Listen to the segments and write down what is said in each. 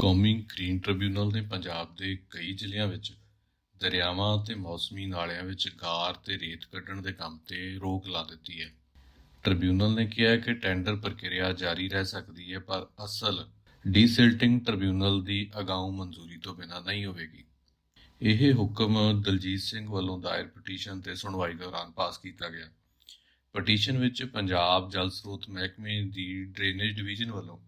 ਕੌਮੀ green tribunal ਨੇ ਪੰਜਾਬ ਦੇ ਕਈ ਜ਼ਿਲ੍ਹਿਆਂ ਵਿੱਚ ਦਰਿਆਵਾਂ ਤੇ ਮੌਸਮੀ ਨਾਲਿਆਂ ਵਿੱਚ ਗਾਰ ਤੇ ਰੇਤ ਕੱਢਣ ਦੇ ਕੰਮ ਤੇ ਰੋਕ ਲਾ ਦਿੱਤੀ ਹੈ। ਟ੍ਰਿਬਿਊਨਲ ਨੇ ਕਿਹਾ ਹੈ ਕਿ ਟੈਂਡਰ ਪ੍ਰਕਿਰਿਆ ਜਾਰੀ ਰਹਿ ਸਕਦੀ ਹੈ, ਪਰ ਅਸਲ ਡੀਸਿਲਟਿੰਗ ਟ੍ਰਿਬਿਊਨਲ ਦੀ ਅਗਾਊਂ ਮਨਜ਼ੂਰੀ ਤੋਂ ਬਿਨਾਂ ਨਹੀਂ ਹੋਵੇਗੀ। ਇਹ ਹੁਕਮ ਦਲਜੀਤ ਸਿੰਘ ਵੱਲੋਂ ਦਾਇਰ ਪਟੀਸ਼ਨ ਤੇ ਸੁਣਵਾਈ ਦੌਰਾਨ ਪਾਸ ਕੀਤਾ ਗਿਆ। ਪਟੀਸ਼ਨ ਵਿੱਚ ਪੰਜਾਬ ਜਲ ਸਰੋਤ ਮਹਿਕਮੇ ਦੀ ਡਰੇਨੇਜ ਡਿਵੀਜ਼ਨ ਵੱਲੋਂ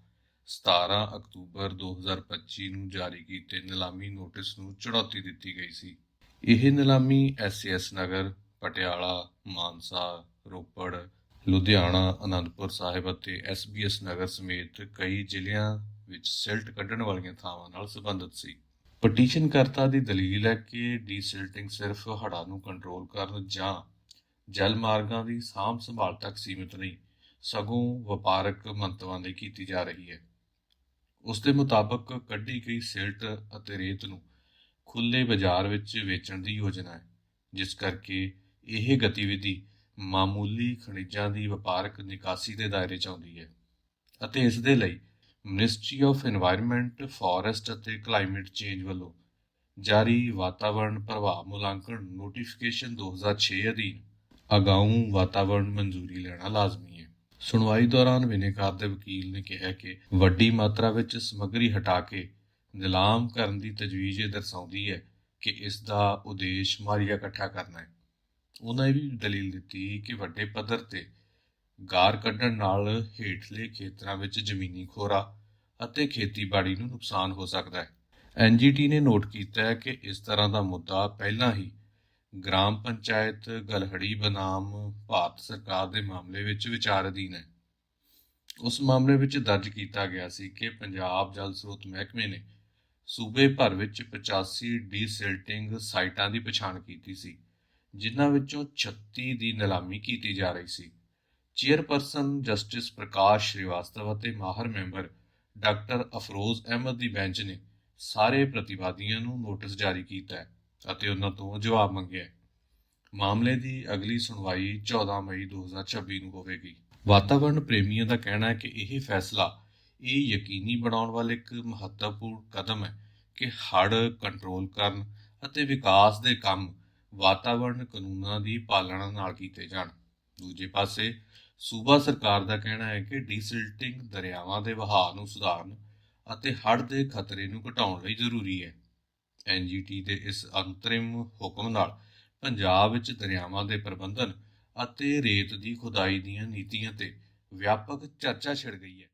17 ਅਕਤੂਬਰ 2025 ਨੂੰ ਜਾਰੀ ਕੀਤੇ ਨਿਲਾਮੀ ਨੋਟਿਸ ਨੂੰ ਚੁਣੌਤੀ ਦਿੱਤੀ ਗਈ ਸੀ। ਇਹ ਨਿਲਾਮੀ ਐਸਐਸ ਨਗਰ, ਪਟਿਆਲਾ, ਮਾਨਸਾ, ਰੋਪੜ, ਲੁਧਿਆਣਾ, ਅਨੰਦਪੁਰ ਸਾਹਿਬ ਅਤੇ ਐਸਬੀਐਸ ਨਗਰ ਸਮੇਤ ਕਈ ਜ਼ਿਲ੍ਹਿਆਂ ਵਿੱਚ ਸਿਲਟ ਕੱਢਣ ਵਾਲੀਆਂ ਥਾਵਾਂ ਨਾਲ ਸੰਬੰਧਿਤ ਸੀ। ਪਟੀਸ਼ਨਕਰਤਾ ਦੀ ਦਲੀਲ ਹੈ ਕਿ ਡੀਸਿਲਟਿੰਗ ਸਿਰਫ ਹੜ੍ਹਾਂ ਨੂੰ ਕੰਟਰੋਲ ਕਰਨ ਜਾਂ ਜਲ ਮਾਰਗਾਂ ਦੀ ਸਾਂਭ ਸੰਭਾਲ ਤੱਕ ਸੀਮਿਤ ਨਹੀਂ, ਸਗੋਂ ਵਪਾਰਕ ਮੰਤਵਾਂ ਲਈ ਕੀਤੀ ਜਾ ਰਹੀ ਹੈ। ਉਸ ਦੇ ਮੁਤਾਬਕ ਕੱਢੀ ਗਈ ਸਿਲਟ ਅਤੇ ਰੇਤ ਨੂੰ ਖੁੱਲੇ ਬਾਜ਼ਾਰ ਵਿੱਚ ਵੇਚਣ ਦੀ ਯੋਜਨਾ ਹੈ, ਜਿਸ ਕਰਕੇ ਇਹ ਗਤੀਵਿਧੀ ਮਾਮੂਲੀ ਖਣਿਜਾਂ ਦੀ ਵਪਾਰਕ ਨਿਕਾਸੀ ਦੇ ਦਾਇਰੇ 'ਚ ਆਉਂਦੀ ਹੈ ਅਤੇ ਇਸ ਦੇ ਲਈ ਮਿਨਿਸਟਰੀ ਆਫ এনवायरमेंट ਫੋਰੈਸਟ ਅਤੇ ਕਲਾਈਮੇਟ ਚੇਂਜ ਵੱਲੋਂ ਜਾਰੀ ਵਾਤਾਵਰਣ ਪ੍ਰਭਾਵ ਮੁਲਾਂਕਣ ਨੋਟੀਫਿਕੇਸ਼ਨ 2006 ਅਧੀਨ ਅਗਾਊਂ ਵਾਤਾਵਰਣ ਮਨਜ਼ੂਰੀ ਲੈਣਾ ਲਾਜ਼ਮੀ ਹੈ। ਸੁਣਵਾਈ ਦੌਰਾਨ ਵਿਨੇਕਾਰ ਦੇ ਵਕੀਲ ਨੇ ਕਿਹਾ ਕਿ ਵੱਡੀ ਮਾਤਰਾ ਵਿੱਚ ਸਮੱਗਰੀ ਹਟਾ ਕੇ ਨਿਲਾਮ ਕਰਨ ਦੀ ਤਜਵੀਜ਼ ਇਹ ਦਰਸਾਉਂਦੀ ਹੈ ਕਿ ਇਸ ਦਾ ਉਦੇਸ਼ ਮਾਰੀਆ ਇਕੱਠਾ ਕਰਨਾ ਹੈ। ਉਹਨਾਂ ਇਹ ਵੀ ਦਲੀਲ ਦਿੱਤੀ ਕਿ ਵੱਡੇ ਪੱਧਰ ਤੇ ਗਾਰ ਕੱਢਣ ਨਾਲ ਹੇਠਲੇ ਖੇਤਰਾਂ ਵਿੱਚ ਜ਼ਮੀਨੀ ਖੋਰਾ ਅਤੇ ਖੇਤੀਬਾੜੀ ਨੂੰ ਨੁਕਸਾਨ ਹੋ ਸਕਦਾ ਹੈ। ਐਨਜੀਟੀ ਨੇ ਨੋਟ ਕੀਤਾ ਹੈ ਕਿ ਇਸ ਤਰ੍ਹਾਂ ਦਾ ਮੁੱਦਾ ਪਹਿਲਾਂ ਹੀ ਗ੍ਰਾਮ ਪੰਚਾਇਤ ਗਲਹੜੀ ਬਨਾਮ ਭਾਰਤ ਸਰਕਾਰ ਦੇ ਮਾਮਲੇ ਵਿੱਚ ਵਿਚਾਰ ਅਧੀਨ ਹੈ। ਉਸ ਮਾਮਲੇ ਵਿੱਚ ਦਰਜ ਕੀਤਾ ਗਿਆ ਸੀ ਕਿ ਪੰਜਾਬ ਜਲ ਸਰੋਤ ਮਹਿਕਮੇ ਨੇ ਸੂਬੇ ਭਰ ਵਿੱਚ 85 ਡੀਸਿਲਟਿੰਗ ਸਾਈਟਾਂ ਦੀ ਪਛਾਣ ਕੀਤੀ ਸੀ, ਜਿਨ੍ਹਾਂ ਵਿੱਚੋਂ 36 ਦੀ ਨਿਲਾਮੀ ਕੀਤੀ ਜਾ ਰਹੀ ਸੀ। ਚੇਅਰਪਰਸਨ ਜਸਟਿਸ ਪ੍ਰਕਾਸ਼ ਸ਼੍ਰੀਵਾਸਤਵ ਅਤੇ ਮਾਹਰ ਮੈਂਬਰ ਡਾਕਟਰ ਅਫਰੋਜ਼ ਅਹਿਮਦ ਦੀ ਬੈਂਚ ਨੇ ਸਾਰੇ ਪ੍ਰਤੀਵਾਦੀਆਂ ਨੂੰ ਨੋਟਿਸ ਜਾਰੀ ਕੀਤਾ ਹੈ। ਅਤੇ ਉਹਨਾਂ ਤੋਂ ਜਵਾਬ ਮੰਗਿਆ। ਮਾਮਲੇ ਦੀ ਅਗਲੀ ਸੁਣਵਾਈ 14 ਮਈ 2026 ਨੂੰ ਹੋਵੇਗੀ। ਵਾਤਾਵਰਣ ਪ੍ਰੇਮੀਆਂ ਦਾ ਕਹਿਣਾ ਹੈ ਕਿ ਇਹ ਫੈਸਲਾ ਇਹ ਯਕੀਨੀ ਬਣਾਉਣ ਵਾਲਾ ਇੱਕ ਮਹੱਤਵਪੂਰਨ ਕਦਮ ਹੈ ਕਿ ਹੜ੍ਹ ਕੰਟਰੋਲ ਕਰਨ ਅਤੇ ਵਿਕਾਸ ਦੇ ਕੰਮ ਵਾਤਾਵਰਣ ਕਾਨੂੰਨਾਂ ਦੀ ਪਾਲਣਾ ਨਾਲ ਕੀਤੇ ਜਾਣ। ਦੂਜੇ ਪਾਸੇ, ਸੂਬਾ ਸਰਕਾਰ ਦਾ ਕਹਿਣਾ ਹੈ ਕਿ ਡੀਸਿਲਟਿੰਗ ਦਰਿਆਵਾਂ ਦੇ ਵਹਾਅ ਨੂੰ ਸੁਧਾਰਨ ਅਤੇ ਹੜ੍ਹ ਦੇ ਖਤਰੇ ਨੂੰ ਘਟਾਉਣ ਲਈ ਜ਼ਰੂਰੀ ਹੈ। ਐਨਜੀਟੀ ਦੇ ਇਸ ਅੰਤਰਿਮ ਹੁਕਮ ਨਾਲ ਪੰਜਾਬ ਵਿੱਚ ਦਰਿਆਵਾਂ ਦੇ ਪ੍ਰਬੰਧਨ ਅਤੇ ਰੇਤ ਦੀ ਖੁਦਾਈ ਦੀਆਂ ਨੀਤੀਆਂ ਤੇ ਵਿਆਪਕ ਚਰਚਾ ਛਿੜ ਗਈ ਹੈ।